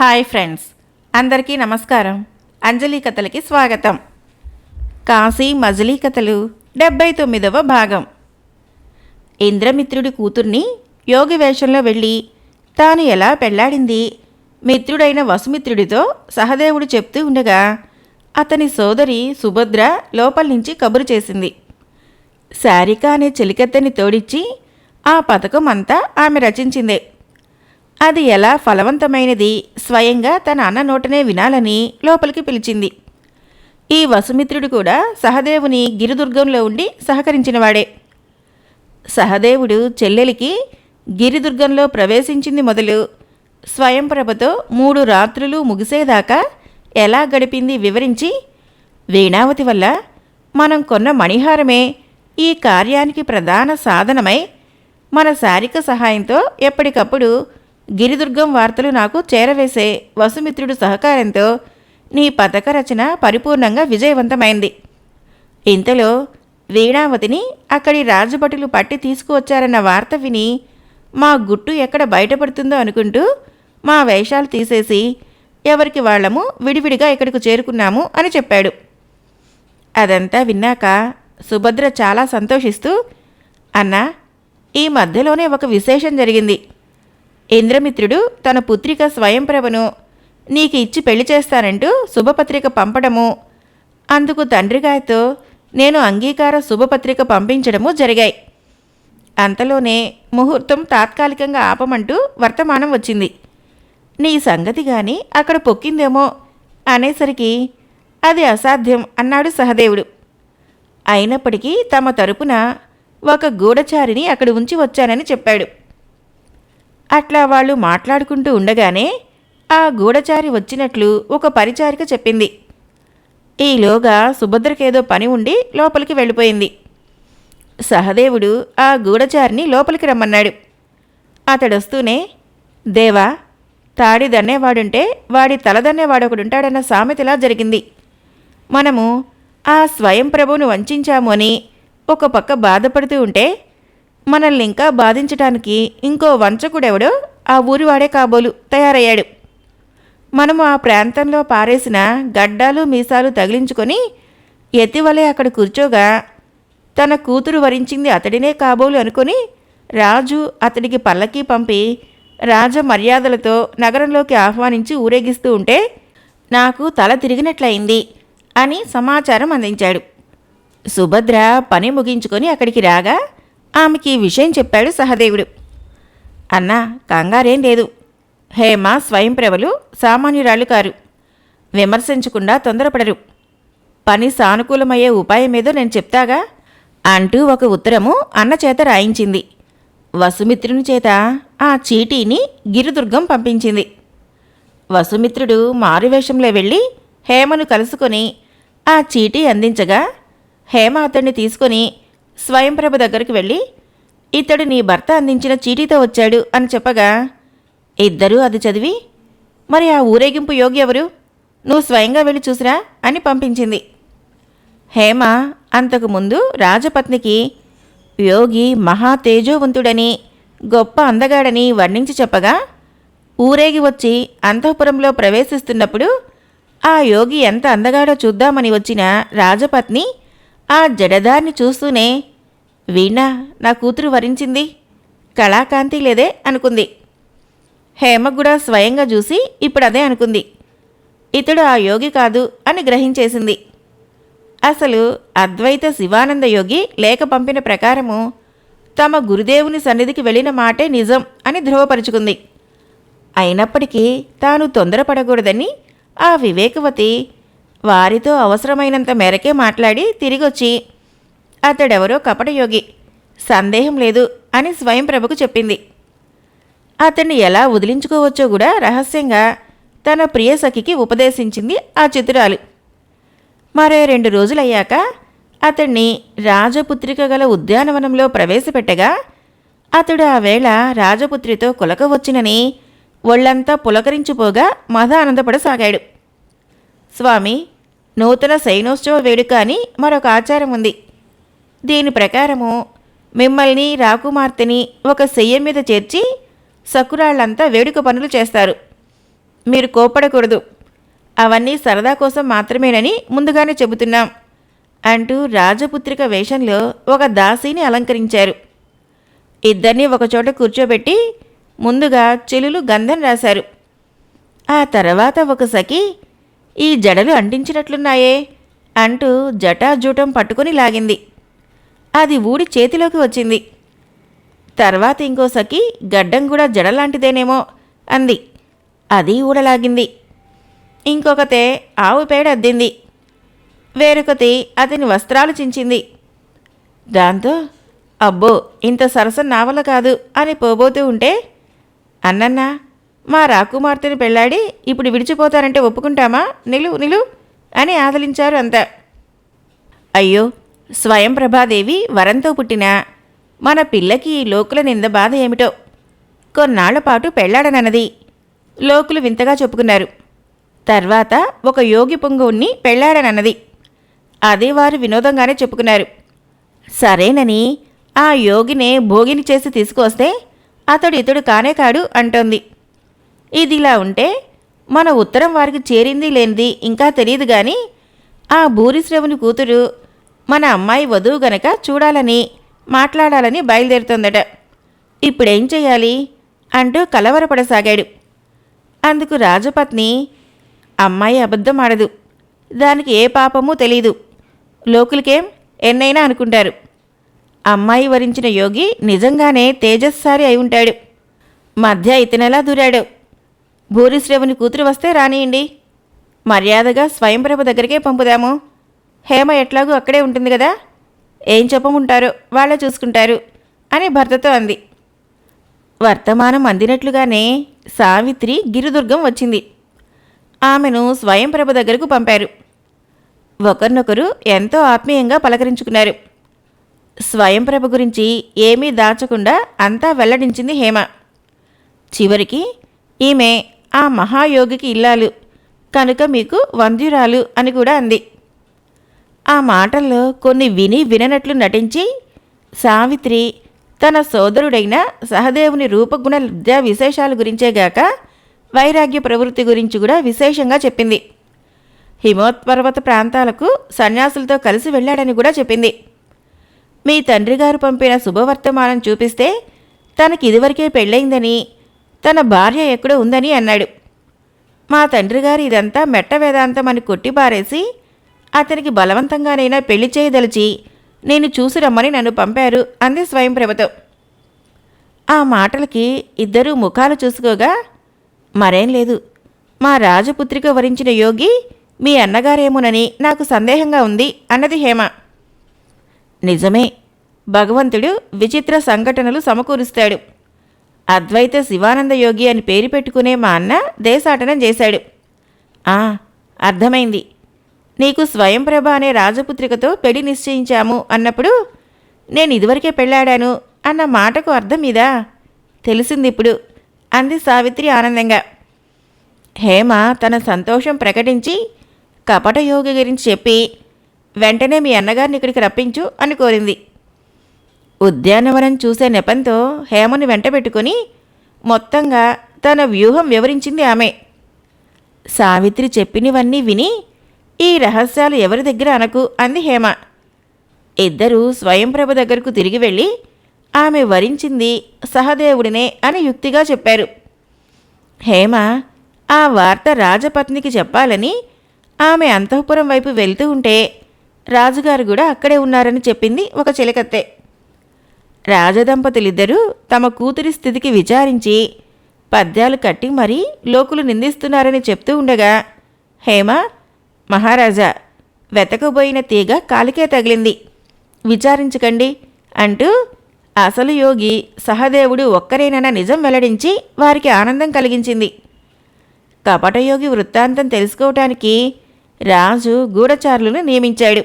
Hi friends అందరికీ నమస్కారం. అంజలి కథలకి స్వాగతం. కాశీ మజిలీ కథలు డెబ్బై తొమ్మిదవ భాగం. ఇంద్రమిత్రుడి కూతుర్ని యోగి వేషంలో వెళ్ళి తాను ఎలా పెళ్ళాడింది మిత్రుడైన వసుమిత్రుడితో సహదేవుడు చెప్తూ ఉండగా అతని సోదరి సుభద్ర లోపల నుంచి కబురు చేసింది. శారిక అనే చెలికత్తెని తోడిచ్చి ఆ పథకం అంతా ఆమె రచించిందే. అది ఎలా ఫలవంతమైనది? స్వయంగా తన అన్న నోటనే వినాలని లోపలికి పిలిచింది. ఈ వసుమిత్రుడు కూడా సహదేవుని గిరిదుర్గంలో ఉండి సహకరించినవాడే. సహదేవుడు చెల్లెలికి గిరిదుర్గంలో ప్రవేశించింది మొదలు స్వయంప్రభతో మూడు రాత్రులు ముగిసేదాకా ఎలా గడిపింది వివరించి వీణావతి వల్ల మనం కొన్న మణిహారమే ఈ కార్యానికి ప్రధాన సాధనమై మన శారిక సహాయంతో ఎప్పటికప్పుడు గిరిదుర్గం వార్తలు నాకు చేరవేసే వసుమిత్రుడు సహకారంతో నీ పథక రచన పరిపూర్ణంగా విజయవంతమైంది. ఇంతలో వీణావతిని అక్కడి రాజభటులు పట్టి తీసుకువచ్చారన్న వార్త విని మా గుట్టు ఎక్కడ బయటపడుతుందో అనుకుంటూ మా వేషాలు తీసేసి ఎవరికి వాళ్ళము విడివిడిగా ఇక్కడికి చేరుకున్నాము అని చెప్పాడు. అదంతా విన్నాక సుభద్ర చాలా సంతోషిస్తూ అన్నా ఈ మధ్యలోనే ఒక విశేషం జరిగింది. ఇంద్రమిత్రుడు తన పుత్రిక స్వయంప్రభను నీకు ఇచ్చి పెళ్ళి చేస్తానంటూ శుభపత్రిక పంపడము. అందుకు తండ్రిగారితో నేను అంగీకార శుభపత్రిక పంపించడము జరిగాయి. అంతలోనే ముహూర్తం తాత్కాలికంగా ఆపమంటూ వర్తమానం వచ్చింది. నీ సంగతి గాని అక్కడ పొక్కిందేమో అనేసరికి అది అసాధ్యం అన్నాడు సహదేవుడు. అయినప్పటికీ తమ తరపున ఒక గూఢచారిని అక్కడ ఉంచి వచ్చానని చెప్పాడు. అట్లా వాళ్ళు మాట్లాడుకుంటూ ఉండగానే ఆ గూఢచారి వచ్చినట్లు ఒక పరిచారిక చెప్పింది. ఈలోగా సుభద్రకేదో పని ఉండి లోపలికి వెళ్ళిపోయింది. సహదేవుడు ఆ గూఢచారిని లోపలికి రమ్మన్నాడు. అతడొస్తూనే దేవా తాడి దన్నేవాడుంటే వాడి తల దన్నేవాడొకడుంటాడన్న సామెతలా జరిగింది. మనము ఆ స్వయం ప్రభువును వంచాము అని ఒక పక్క బాధపడుతూ ఉంటే మనల్ని ఇంకా బాధించటానికి ఇంకో వంచకుడెవడో ఆ ఊరివాడే కాబోలు తయారయ్యాడు. మనము ఆ ప్రాంతంలో పారేసిన గడ్డాలు మీసాలు తగిలించుకొని ఎత్తివలే అక్కడ కూర్చోగా తన కూతురు వరించింది అతడినే కాబోలు అనుకొని రాజు అతడికి పల్లకి పంపి రాజ మర్యాదలతో నగరంలోకి ఆహ్వానించి ఊరేగిస్తూ ఉంటే నాకు తల తిరిగినట్లయింది అని సమాచారం అందించాడు. సుభద్ర పని ముగించుకొని అక్కడికి రాగా ఆమెకి ఈ విషయం చెప్పాడు సహదేవుడు. అన్నా కంగారేం లేదు. హేమ స్వయంప్రభలు సామాన్యురాళ్ళు కారు. విమర్శించకుండా తొందరపడరు. పని సానుకూలమయ్యే ఉపాయమేదో నేను చెప్తాగా? అంటూ ఒక ఉత్తరము అన్న చేత రాయించింది. వసుమిత్రుని చేత ఆ చీటీని గిరిదుర్గం పంపించింది. వసుమిత్రుడు మారువేషంలో వెళ్ళి హేమను కలుసుకొని ఆ చీటీ అందించగా హేమ అతన్ని తీసుకొని స్వయంప్రభ దగ్గరికి వెళ్ళి ఇతడు నీ భర్త అందించిన చీటీతో వచ్చాడు అని చెప్పగా ఇద్దరూ అది చదివి మరి ఆ ఊరేగింపు యోగి ఎవరు? నువ్వు స్వయంగా వెళ్ళి చూసిరా అని పంపించింది. హేమ అంతకు ముందు రాజపత్నికి యోగి మహా తేజోవంతుడని గొప్ప అందగాడని వర్ణించి చెప్పగా ఊరేగి వచ్చి అంతఃపురంలో ప్రవేశిస్తున్నప్పుడు ఆ యోగి ఎంత అందగాడో చూద్దామని వచ్చిన రాజపత్ని ఆ జడదారిని చూస్తూనే వీణా నా కూతురు వరించింది. కళాకాంతి లేదే? అనుకుంది. హేమ కూడా స్వయంగా చూసి ఇప్పుడు అదే అనుకుంది. ఇతడు ఆ యోగి కాదు అని గ్రహించేసింది. అసలు అద్వైత శివానంద యోగి లేఖ పంపిన ప్రకారము తమ గురుదేవుని సన్నిధికి వెళ్ళిన మాటే నిజం అని ధృవపరుచుకుంది. అయినప్పటికీ తాను తొందరపడకూడదని ఆ వివేకవతి వారితో అవసరమైనంత మేరకే మాట్లాడి తిరిగొచ్చి అతడెవరో కపటయోగి సందేహం లేదు అని స్వయం ప్రభుకు చెప్పింది. అతన్ని ఎలా వదిలించుకోవచ్చో కూడా రహస్యంగా తన ప్రియసఖికి ఉపదేశించింది ఆ చిత్రాలు మరో రెండు రోజులయ్యాక అతన్ని రాజపుత్రిక గల ఉద్యానవనంలో ప్రవేశపెట్టగా అతడు ఆ వేళ రాజపుత్రితో కులకవచ్చునని ఒళ్ళంతా పులకరించిపోగా మధ ఆనందపడసాగాడు. స్వామి నూతన సైనోత్సవ వేడుక అని మరొక ఆచారం ఉంది. దీని ప్రకారము మిమ్మల్ని రాకుమార్తెని ఒక శయ్య మీద చేర్చి సకురాళ్ళంతా వేడుక పనులు చేస్తారు. మీరు కోపడకూడదు అవన్నీ సరదా కోసం మాత్రమేనని ముందుగానే చెబుతున్నాం. అంటూ రాజపుత్రిక వేషంలో ఒక దాసీని అలంకరించారు. ఇద్దరిని ఒకచోట కూర్చోబెట్టి ముందుగా చెలులు గంధం రాశారు. ఆ తర్వాత ఒక సఖి ఈ జడలు అంటించినట్లున్నాయే అంటూ జటాజూటం పట్టుకుని లాగింది. అది ఊడి చేతిలోకి వచ్చింది. తర్వాత ఇంకో సఖి గడ్డం కూడా జడలాంటిదేనేమో అంది. అది ఊడలాగింది. ఇంకొకతే ఆవు పేడ అద్దింది. వేరొకతి అతని వస్త్రాలు చించింది. దాంతో అబ్బో ఇంత సరస నావల కాదు అని పోబోతూ ఉంటే అన్నన్నా మా రాకుమార్తెని పెళ్ళాడి ఇప్పుడు విడిచిపోతారంటే ఒప్పుకుంటామా? నిలు నిలు అని ఆదలించారు అంతా. అయ్యో స్వయం ప్రభాదేవి వరంతో పుట్టిన? మన పిల్లకి లోకుల నింద బాధ ఏమిటో? కొన్నాళ్ళ పాటు పెళ్ళాడనన్నది. లోకులు వింతగా చెప్పుకున్నారు. తర్వాత ఒక యోగి పొంగుణ్ణి పెళ్ళాడనన్నది. అదే వారు వినోదంగానే చెప్పుకున్నారు. సరేనని ఆ యోగినే భోగిని చేసి తీసుకొస్తే అతడు ఇతడు కానే కాడు అంటోంది. ఇదిలా ఉంటే మన ఉత్తరం వారికి చేరింది లేనిది ఇంకా తెలియదు కానీ ఆ భూరిశ్రవుని కూతురు మన అమ్మాయి వధువు గనక చూడాలని మాట్లాడాలని బయలుదేరుతోందట. ఇప్పుడేం చేయాలి అంటూ కలవరపడసాగాడు. అందుకు రాజపత్ని అమ్మాయి అబద్ధం ఆడదు. దానికి ఏ పాపమూ తెలీదు. లోకులకేం ఎన్నైనా అనుకుంటారు. అమ్మాయి వరించిన యోగి నిజంగానే తేజస్సారి అయి ఉంటాడు. మధ్య ఇతనెలా దూరాడు? భూరిశ్రవుని కూతురు వస్తే రానియండి. మర్యాదగా స్వయంప్రభ దగ్గరికే పంపుదాము. హేమ ఎట్లాగూ అక్కడే ఉంటుంది కదా? ఏం చెప్పముంటారో? వాళ్ళే చూసుకుంటారు అని భర్తతో అంది. వర్తమానం అందినట్లుగానే సావిత్రి గిరిదుర్గం వచ్చింది. ఆమెను స్వయంప్రభ దగ్గరకు పంపారు. ఒకరినొకరు ఎంతో ఆత్మీయంగా పలకరించుకున్నారు. స్వయంప్రభ గురించి ఏమీ దాచకుండా అంతా వెల్లడించింది హేమ. చివరికి ఈమె ఆ మహాయోగికి ఇల్లాలు కనుక మీకు వంద్యురాలు అని కూడా అంది. ఆ మాటల్లో కొన్ని విని విననట్లు నటించి సావిత్రి తన సోదరుడైన సహదేవుని రూపగుణ విద్యా విశేషాల గురించేగాక వైరాగ్య ప్రవృత్తి గురించి కూడా విశేషంగా చెప్పింది. హిమోత్పర్వత ప్రాంతాలకు సన్యాసులతో కలిసి వెళ్ళాడని కూడా చెప్పింది. మీ తండ్రి గారు పంపిన శుభవర్తమానం చూపిస్తే తనకి ఇదివరకే పెళ్ళయిందని తన భార్య ఎక్కడో ఉందని అన్నాడు. మా తండ్రి గారు ఇదంతా మెట్ట వేదాంతం అని కొట్టిపారేసి అతనికి బలవంతంగానైనా పెళ్ళి చేయదలిచి నేను చూసి రమ్మని నన్ను పంపారు అంది స్వయంప్రభతో. ఆ మాటలకి ఇద్దరూ ముఖాలు చూసుకోగా మరేం లేదు. మా రాజపుత్రిక వరించిన యోగి మీ అన్నగారేమోనని నాకు సందేహంగా ఉంది అన్నది హేమ. నిజమే. భగవంతుడు విచిత్ర సంఘటనలు సమకూరుస్తాడు. అద్వైత శివానంద యోగి అని పేరు పెట్టుకునే మా అన్న దేశాటనం చేశాడు. ఆ అర్థమైంది. నీకు స్వయంప్రభ అనే రాజపుత్రికతో పెళ్ళి నిశ్చయించాము అన్నప్పుడు నేను ఇదివరకే పెళ్ళాడాను అన్న మాటకు అర్థం ఇదా? తెలిసింది ఇప్పుడు అంది సావిత్రి ఆనందంగా. హేమ తన సంతోషం ప్రకటించి కపట యోగి గురించి చెప్పి వెంటనే మీ అన్నగారిని ఇక్కడికి రప్పించు అని కోరింది. ఉద్యానవనం చూసే నెపంతో హేమను వెంటబెట్టుకుని మొత్తంగా తన వ్యూహం వివరించింది ఆమె. సావిత్రి చెప్పినవన్నీ విని ఈ రహస్యాలు ఎవరి దగ్గర అనకు అంది హేమ. ఇద్దరూ స్వయంప్రభ దగ్గరకు తిరిగి వెళ్ళి ఆమె వరించింది సహదేవుడినే అని యుక్తిగా చెప్పారు. హేమ ఆ వార్త రాజపత్నికి చెప్పాలని ఆమె అంతఃపురం వైపు వెళ్తూ ఉంటే రాజుగారు కూడా అక్కడే ఉన్నారని చెప్పింది ఒక చిలకత్తే. రాజదంపతులిద్దరూ తమ కూతురి స్థితికి విచారించి పద్యాలు కట్టి మరీ లోకులు నిందిస్తున్నారని చెప్తూ ఉండగా హేమ మహారాజా వెతకబోయిన తీగ కాలికే తగిలింది. విచారించకండి అంటూ అసలు యోగి సహదేవుడు ఒక్కరేనన్న నిజం వెల్లడించి వారికి ఆనందం కలిగించింది. కపటయోగి వృత్తాంతం తెలుసుకోవటానికి రాజు గూఢచారులను నియమించాడు.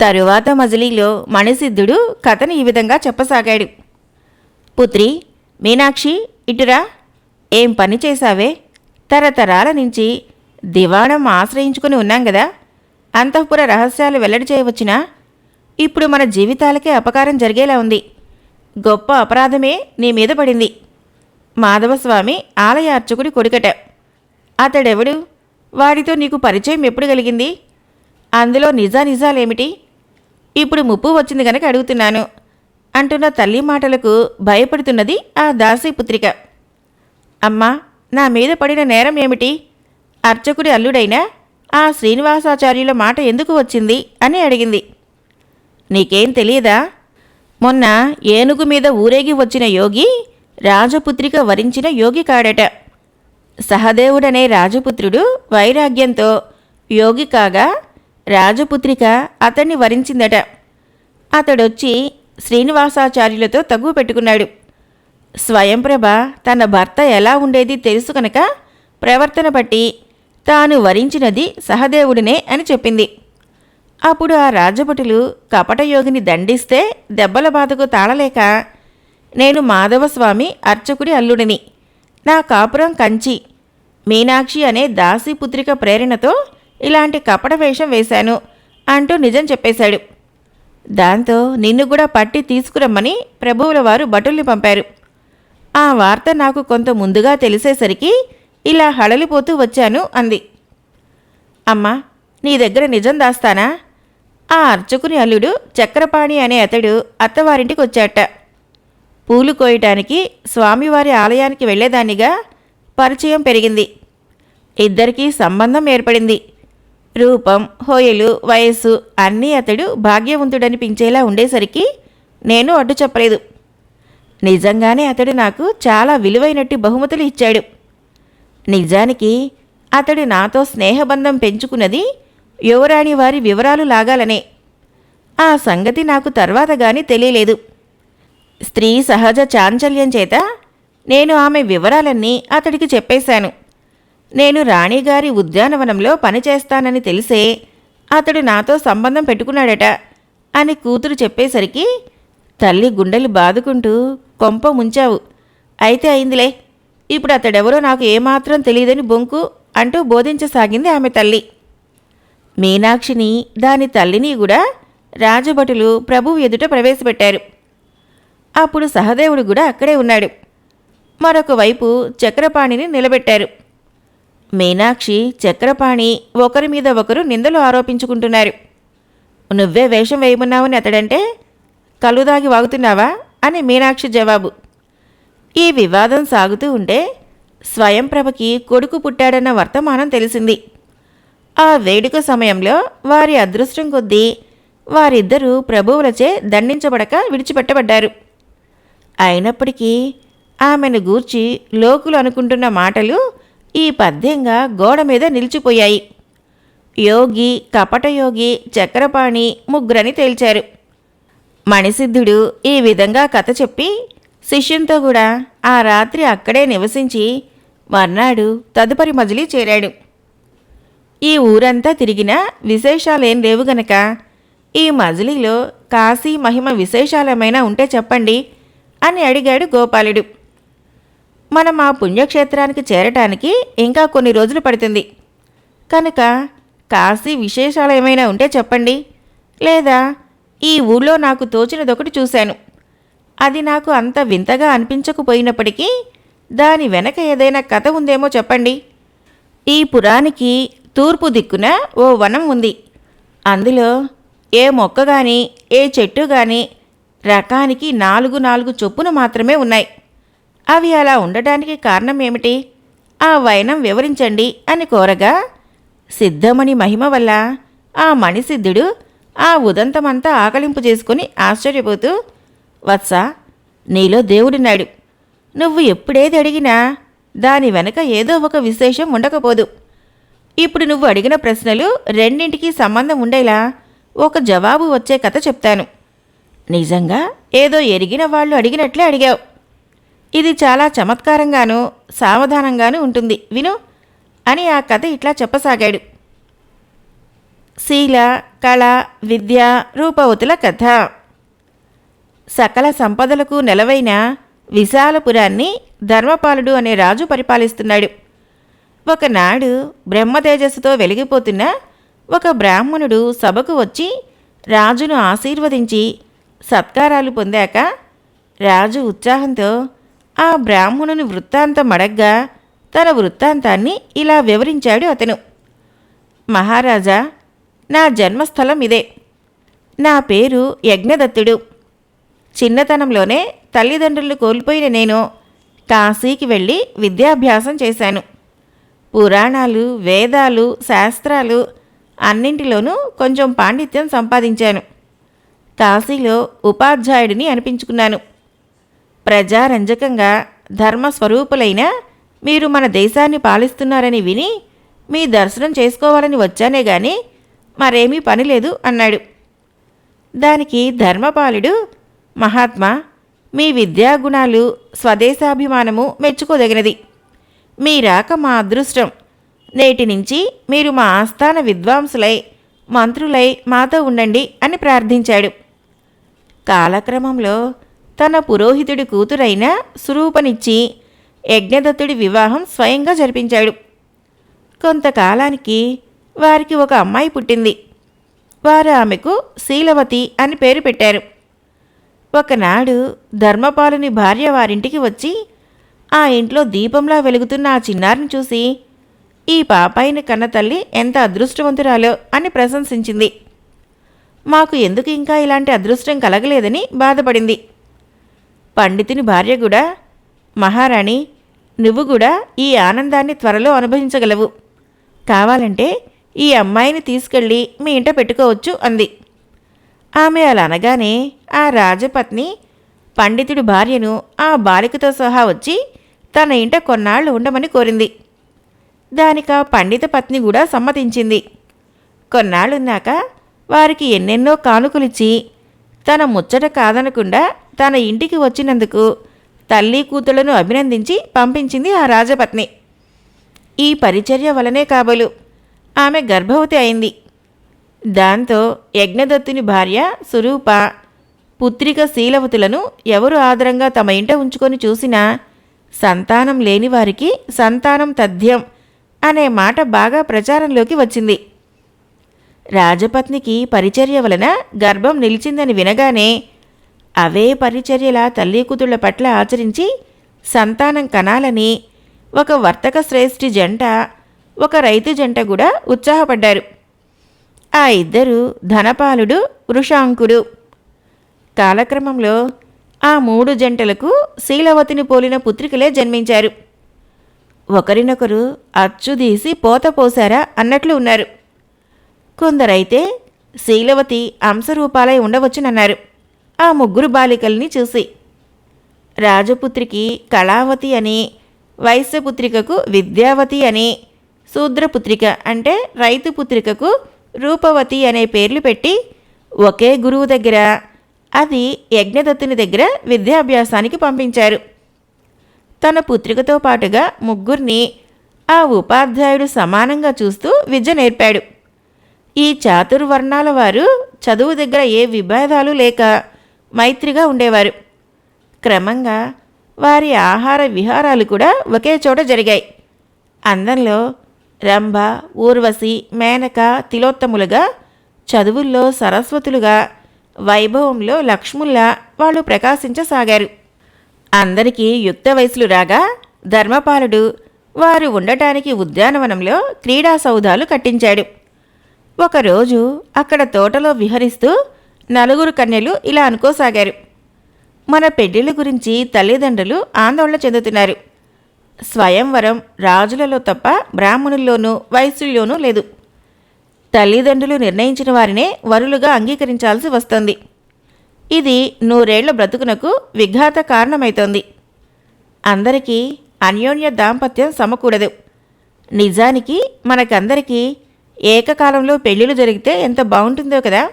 తరువాత మజిలీలో మణిసిద్ధుడు కథను ఈ విధంగా చెప్పసాగాడు. పుత్రి మీనాక్షి ఇటురా ఏం పని చేశావే? తరతరాల నుంచి దివాణం ఆశ్రయించుకుని ఉన్నాం కదా అంతఃపుర రహస్యాలు వెల్లడి చేయవచ్చునా? ఇప్పుడు మన జీవితాలకే అపకారం జరిగేలా ఉంది. గొప్ప అపరాధమే నీ మీద పడింది. మాధవస్వామి ఆలయ అర్చకుడి కొడుకట. అతడెవడు? వాడితో నీకు పరిచయం ఎప్పుడు కలిగింది? అందులో నిజా నిజాలేమిటి ఇప్పుడు ముప్పు వచ్చింది గనక అడుగుతున్నాను. అంటున్న తల్లి మాటలకు భయపడుతున్నది ఆ దాసి పుత్రిక. అమ్మా నా మీద పడిన నేరం ఏమిటి? అర్చకుడి అల్లుడైన ఆ శ్రీనివాసాచార్యుల మాట ఎందుకు వచ్చింది అని అడిగింది. నీకేం తెలియదా? మొన్న ఏనుగు మీద ఊరేగి వచ్చిన యోగి రాజపుత్రిక వరించిన యోగి కాడట. సహదేవుడనే రాజపుత్రుడు వైరాగ్యంతో యోగి కాగా రాజపుత్రిక అతన్ని వరించిందట. అతడొచ్చి శ్రీనివాసాచార్యులతో తగువ పెట్టుకున్నాడు. స్వయంప్రభ తన భర్త ఎలా ఉండేది తెలుసు కనుక ప్రవర్తన బట్టి తాను వరించినది సహదేవుడినే అని చెప్పింది. అప్పుడు ఆ రాజభటులు కపటయోగిని దండిస్తే దెబ్బల బాధకు తాళలేక నేను మాధవస్వామి అర్చకుడి అల్లుడిని. నా కాపురం కంచి. మీనాక్షి అనే దాసీపుత్రిక ప్రేరణతో ఇలాంటి కపట వేషం వేశాను అంటూ నిజం చెప్పేశాడు. దాంతో నిన్ను కూడా పట్టి తీసుకురమ్మని ప్రభువుల వారు భటుల్ని పంపారు. ఆ వార్త నాకు కొంత ముందుగా తెలిసేసరికి ఇలా హడలిపోతూ వచ్చాను అంది. అమ్మా నీ దగ్గర నిజం దాస్తానా? ఆ అర్చకుని అల్లుడు చక్రపాణి అనే అతడు అత్తవారింటికి వచ్చాట. పూలు కోయటానికి స్వామివారి ఆలయానికి వెళ్ళేదానిగా పరిచయం పెరిగింది. ఇద్దరికీ సంబంధం ఏర్పడింది. రూపం హోయలు వయస్సు అన్నీ అతడు భాగ్యవంతుడనిపించేలా ఉండేసరికి నేను అడ్డు చెప్పలేదు. నిజంగానే అతడు నాకు చాలా విలువైనట్టు బహుమతులు ఇచ్చాడు. నిజానికి అతడు నాతో స్నేహబంధం పెంచుకున్నది యువరాణి వారి వివరాలు లాగాలనే. ఆ సంగతి నాకు తర్వాత గాని తెలియలేదు. స్త్రీ సహజ చాంచల్యం చేత నేను ఆమె వివరాలన్నీ అతడికి చెప్పేశాను. నేను రాణిగారి ఉద్యానవనంలో పనిచేస్తానని తెలిసే అతడు నాతో సంబంధం పెట్టుకున్నాడట అని కూతురు చెప్పేసరికి తల్లి గుండెలు బాదుకుంటూ కొంప ముంచావు. అయితే అయిందిలే. ఇప్పుడు అతడెవరో నాకు ఏమాత్రం తెలియదని బొంకు అంటూ బోధించసాగింది ఆమె తల్లి. మీనాక్షిని దాని తల్లిని కూడా రాజభటులు ప్రభువు ఎదుట ప్రవేశపెట్టారు. అప్పుడు సహదేవుడు కూడా అక్కడే ఉన్నాడు. మరొక వైపు చక్రపాణిని నిలబెట్టారు. మీనాక్షి చక్రపాణి ఒకరి మీద ఒకరు నిందలు ఆరోపించుకుంటున్నారు. నువ్వే వేషం వేయమన్నావని అతడంటే కలుదాగి వాగుతున్నావా? అని మీనాక్షి జవాబు. ఈ వివాదం సాగుతూ ఉంటే స్వయంప్రభకి కొడుకు పుట్టాడన్న వర్తమానం తెలిసింది. ఆ వేడుక సమయంలో వారి అదృష్టం కొద్దీ వారిద్దరూ ప్రభువులచే దండించబడక విడిచిపెట్టబడ్డారు. అయినప్పటికీ ఆమెను గూర్చి లోకులు అనుకుంటున్న మాటలు ఈ పద్యంగా గోడ మీద నిలిచిపోయాయి. యోగి కపటయోగి చక్రపాణి ముగ్గురని తేల్చారు. మణిసిద్ధుడు ఈ విధంగా కథ చెప్పి శిష్యంతో కూడా ఆ రాత్రి అక్కడే నివసించి మర్నాడు తదుపరి మజిలీ చేరాడు. ఈ ఊరంతా తిరిగినా విశేషాలేం లేవు గనక ఈ మజిలీలో కాశీ మహిమ విశేషాలేమైనా ఉంటే చెప్పండి అని అడిగాడు గోపాలుడు. మనం ఆ పుణ్యక్షేత్రానికి చేరటానికి ఇంకా కొన్ని రోజులు పడుతుంది. కనుక కాశీ విశేషాలు ఏమైనా ఉంటే చెప్పండి. లేదా ఈ ఊళ్ళో నాకు తోచినదొకటి చూశాను. అది నాకు అంత వింతగా అనిపించకపోయినప్పటికీ దాని వెనక ఏదైనా కథ ఉందేమో చెప్పండి. ఈ పురానికి తూర్పు దిక్కున ఓ వనం ఉంది. అందులో ఏ మొక్క కానీ ఏ చెట్టు కానీ రకానికి నాలుగు నాలుగు చొప్పున మాత్రమే ఉన్నాయి. అవి అలా ఉండటానికి కారణం ఏమిటి? ఆ వైనం వివరించండి అని కోరగా సిద్ధమణి మహిమ వల్ల ఆ మణిసిద్ధుడు ఆ ఉదంతమంతా ఆకలింపు చేసుకుని ఆశ్చర్యపోతూ వత్స నీలో దేవుడున్నాడు. నువ్వు ఎప్పుడేది అడిగినా దాని వెనక ఏదో ఒక విశేషం ఉండకపోదు. ఇప్పుడు నువ్వు అడిగిన ప్రశ్నలు రెండింటికి సంబంధం ఉండేలా ఒక జవాబు వచ్చే కథ చెప్తాను. నిజంగా ఏదో ఎరిగిన వాళ్ళు అడిగినట్లే అడిగావు. ఇది చాలా చమత్కారంగానూ సావధానంగానూ ఉంటుంది. విను? అని ఆ కథ ఇట్లా చెప్పసాగాడు. శీల కళ విద్య రూపవతుల కథ. సకల సంపదలకు నెలవైన విశాలపురాన్ని ధర్మపాలుడు అనే రాజు పరిపాలిస్తున్నాడు. ఒకనాడు బ్రహ్మతేజస్సుతో వెలిగిపోతున్న ఒక బ్రాహ్మణుడు సభకు వచ్చి రాజును ఆశీర్వదించి సత్కారాలు పొందాక రాజు ఉత్సాహంతో ఆ బ్రాహ్మణుని వృత్తాంతం అడగ్గా తన వృత్తాంతాన్ని ఇలా వివరించాడు అతను. మహారాజా నా జన్మస్థలం ఇదే. నా పేరు యజ్ఞదత్తుడు. చిన్నతనంలోనే తల్లిదండ్రులు కోల్పోయిన నేను కాశీకి వెళ్ళి విద్యాభ్యాసం చేశాను. పురాణాలు వేదాలు శాస్త్రాలు అన్నింటిలోనూ కొంచెం పాండిత్యం సంపాదించాను. కాశీలో ఉపాధ్యాయుడిని అనిపించుకున్నాను. ప్రజారంజకంగా ధర్మస్వరూపులైన మీరు మన దేశాన్ని పాలిస్తున్నారని విని మీ దర్శనం చేసుకోవాలని వచ్చానే గాని మరేమీ పని లేదు అన్నాడు. దానికి ధర్మపాలుడు మహాత్మా మీ విద్యాగుణాలు స్వదేశాభిమానము మెచ్చుకోదగినది. మీ రాక మా అదృష్టం. నేటి నుంచి మీరు మా ఆస్థాన విద్వాంసులై మంత్రులై మాతో ఉండండి అని ప్రార్థించాడు. కాలక్రమంలో తన పురోహితుడి కూతురైన సురూపనిచ్చి యజ్ఞదత్తుడి వివాహం స్వయంగా జరిపించాడు. కొంతకాలానికి వారికి ఒక అమ్మాయి పుట్టింది. వారు ఆమెకు శీలవతి అని పేరు పెట్టారు. ఒకనాడు ధర్మపాలుని భార్య వారింటికి వచ్చి ఆ ఇంట్లో దీపంలా వెలుగుతున్న ఆ చిన్నారిని చూసి ఈ పాపాయిని కన్న తల్లి ఎంత అదృష్టవంతురాలో అని ప్రశంసించింది. మాకు ఎందుకు ఇంకా ఇలాంటి అదృష్టం కలగలేదని బాధపడింది. పండితుని భార్య కూడా మహారాణి నువ్వు కూడా ఈ ఆనందాన్ని త్వరలో అనుభవించగలవు. కావాలంటే ఈ అమ్మాయిని తీసుకెళ్ళి మీ ఇంట పెట్టుకోవచ్చు అంది. ఆమె అలా అనగానే ఆ రాజపత్ని పండితుడి భార్యను ఆ బాలికతో సహా వచ్చి తన ఇంట కొన్నాళ్ళు ఉండమని కోరింది. దానిక పండిత పత్ని కూడా సమ్మతించింది. కొన్నాళ్ళున్నాక వారికి ఎన్నెన్నో కానుకలిచ్చి తన ముచ్చట కాదనకుండా తన ఇంటికి వచ్చినందుకు తల్లి కూతుళ్ళను అభినందించి పంపించింది ఆ రాజపత్ని. ఈ పరిచర్య వలనే కాబోలు. ఆమె గర్భవతి అయింది. దాంతో యజ్ఞదత్తుని భార్య సురూప పుత్రిక శీలవతులను ఎవరు ఆదరంగా తమ ఇంట ఉంచుకొని చూసినా సంతానం లేని వారికి సంతానం తథ్యం అనే మాట బాగా ప్రచారంలోకి వచ్చింది. రాజపత్నికి పరిచర్య వలన గర్భం నిలిచిందని వినగానే అవే పరిచర్యల తల్లి కూతుళ్ళ పట్ల ఆచరించి సంతానం కనాలని ఒక వర్తక శ్రేష్ఠి జంట ఒక రైతు జంట కూడా ఉత్సాహపడ్డారు. ఆ ఇద్దరు ధనపాలుడు వృషాంకుడు. కాలక్రమంలో ఆ మూడు జంటలకు శీలవతిని పోలిన పుత్రికలే జన్మించారు. ఒకరినొకరు అచ్చుదీసి పోత పోసారా అన్నట్లు ఉన్నారు. కొందరైతే శీలవతి అంశరూపాలై ఉండవచ్చునన్నారు. ఆ ముగ్గురు బాలికల్ని చూసి. రాజపుత్రికి కళావతి అని వైశ్యపుత్రికకు విద్యావతి అని శూద్రపుత్రిక అంటే రైతు పుత్రికకు రూపవతి అనే పేర్లు పెట్టి ఒకే గురువు దగ్గర అది యజ్ఞదత్తుని దగ్గర విద్యాభ్యాసానికి పంపించారు. తన పుత్రికతో పాటుగా ముగ్గురిని ఆ ఉపాధ్యాయుడు సమానంగా చూస్తూ విద్య నేర్పాడు. ఈ చాతుర్వర్ణాల వారు చదువు దగ్గర ఏ విభేదాలు లేక మైత్రిగా ఉండేవారు. క్రమంగా వారి ఆహార విహారాలు కూడా ఒకే చోట జరిగాయి. అందంలో రంభ ఊర్వశి మేనక తిలోత్తములుగా చదువుల్లో సరస్వతులుగా వైభవంలో లక్ష్ముల్లా వాళ్ళు ప్రకాశించసాగారు. అందరికీ యుక్త వయసులు రాగా ధర్మపాలుడు వారు ఉండటానికి ఉద్యానవనంలో క్రీడా సౌధాలు కట్టించాడు. ఒకరోజు అక్కడ తోటలో విహరిస్తూ నలుగురు కన్యలు ఇలా అనుకోసాగారు. మన పెళ్ళిళ్ళ గురించి తల్లిదండ్రులు ఆందోళన చెందుతున్నారు. స్వయంవరం రాజులలో తప్ప బ్రాహ్మణుల్లోనూ వైశ్యుల్లోనూ లేదు. తల్లిదండ్రులు నిర్ణయించిన వారినే వరులుగా అంగీకరించాల్సి వస్తుంది. ఇది నూరేళ్ళ బ్రతుకునకు విఘాత కారణమైతోంది. అందరికీ అన్యోన్య దాంపత్యం సమకూడదు. నిజానికి మనకందరికీ ఏకకాలంలో పెళ్ళిళ్ళు జరిగితే ఎంత బాగుంటుందో కదా.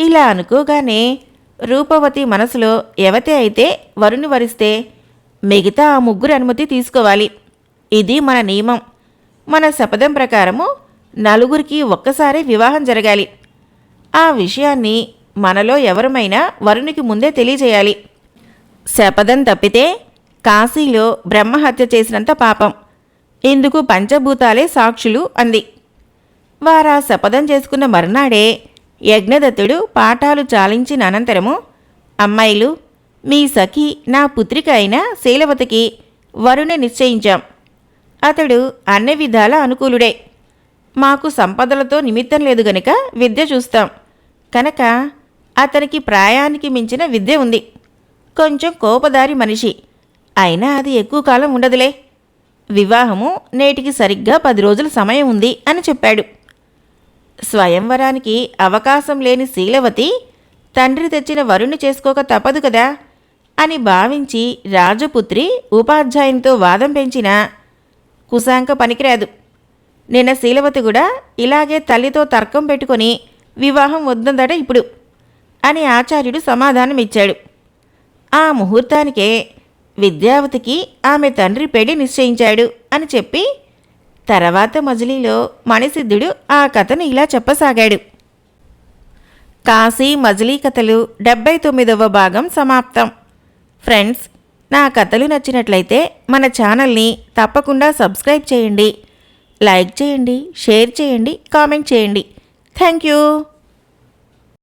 ఇలా అనుకోగానే రూపవతి మనసులో ఎవతే అయితే వరుణి వరిస్తే మిగతా ఆ ముగ్గురు అనుమతి తీసుకోవాలి. ఇది మన నియమం. మన శపథం ప్రకారము నలుగురికి ఒక్కసారి వివాహం జరగాలి. ఆ విషయాన్ని మనలో ఎవరమైనా వరుణికి ముందే తెలియజేయాలి. శపథం తప్పితే కాశీలో బ్రహ్మహత్య చేసినంత పాపం. ఇందుకు పంచభూతాలే సాక్షులు అంది. వారా శపథం చేసుకున్న మర్నాడే యజ్ఞదత్తుడు పాఠాలు చాలించిన అనంతరము అమ్మాయిలు మీ సఖి నా పుత్రిక అయిన శీలవతికి వరుణి నిశ్చయించాం. అతడు అన్ని విధాల అనుకూలుడే. మాకు సంపదలతో నిమిత్తం లేదు గనుక విద్య చూస్తాం. కనుక అతనికి ప్రాయానికి మించిన విద్య ఉంది. కొంచెం కోపదారి మనిషి. అయినా అది ఎక్కువ కాలం ఉండదులే. వివాహము నేటికి సరిగ్గా పది రోజుల సమయం ఉంది అని చెప్పాడు. స్వయంవరానికి అవకాశం లేని శీలవతి తండ్రి తెచ్చిన వరుణ్ణి చేసుకోక తప్పదు కదా అని భావించి రాజపుత్రి ఉపాధ్యాయునితో వాదం పెంచిన కుశాంక పనికిరాదు. నిన్న శీలవతి కూడా ఇలాగే తల్లితో తర్కం పెట్టుకొని వివాహం వద్దందట ఇప్పుడు అని ఆచార్యుడు సమాధానమిచ్చాడు. ఆ ముహూర్తానికే విద్యావతికి ఆమె తండ్రి పెళ్ళి నిశ్చయించాడు అని చెప్పి తర్వాత మజిలీలో మణిసిద్ధుడు ఆ కథను ఇలా చెప్పసాగాడు. కాశీ మజిలీ కథలు డెబ్బై తొమ్మిదవ భాగం సమాప్తం. ఫ్రెండ్స్ నా కథలు నచ్చినట్లయితే మన ఛానల్ని తప్పకుండా సబ్స్క్రైబ్ చేయండి. లైక్ చేయండి షేర్ చేయండి కామెంట్ చేయండి. Thank you.